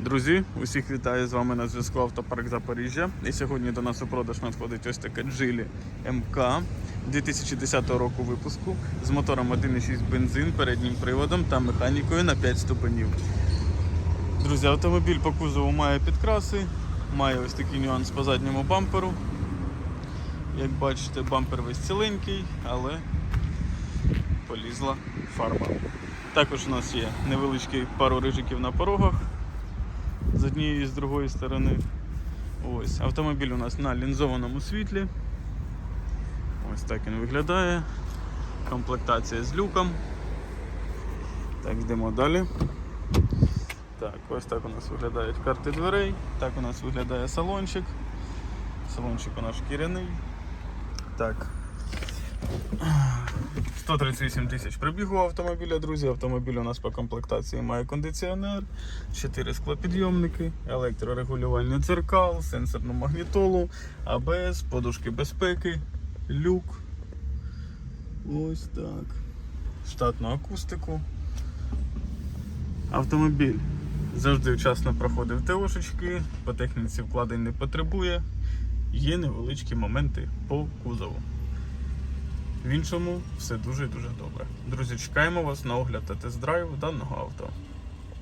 Друзі, усіх вітаю з вами на зв'язку Автопарк Запоріжжя. І сьогодні до нас у продаж надходить ось така Geely MK 2010 року випуску з мотором 1.6 бензин, переднім приводом та механікою на 5 ступенів. Друзі, автомобіль по кузову має підкраси, має ось такий нюанс по задньому бамперу. Як бачите, бампер весь ціленький, але полізла фарба. Також у нас є невеличкий пару рижиків на порогах з однієї і з другої сторони. Ось, автомобіль у нас на лінзованому світлі. Ось так він виглядає. Комплектація з люком. Так, йдемо далі. Так, ось так у нас виглядають карти дверей. Так у нас виглядає салончик. Салончик у нас шкіряний. Так. 138 тисяч пробігу автомобіля, друзі. Автомобіль у нас по комплектації має кондиціонер, 4 склопідйомники, електрорегулювання дзеркал, сенсорну магнітолу, АБС, подушки безпеки, люк. Ось так. Штатну акустику. Автомобіль завжди вчасно проходив ТОшечки, по техніці вкладень не потребує. Є невеличкі моменти по кузову. В іншому все дуже дуже добре. Друзі, чекаємо вас на огляд та тест-драйв даного авто.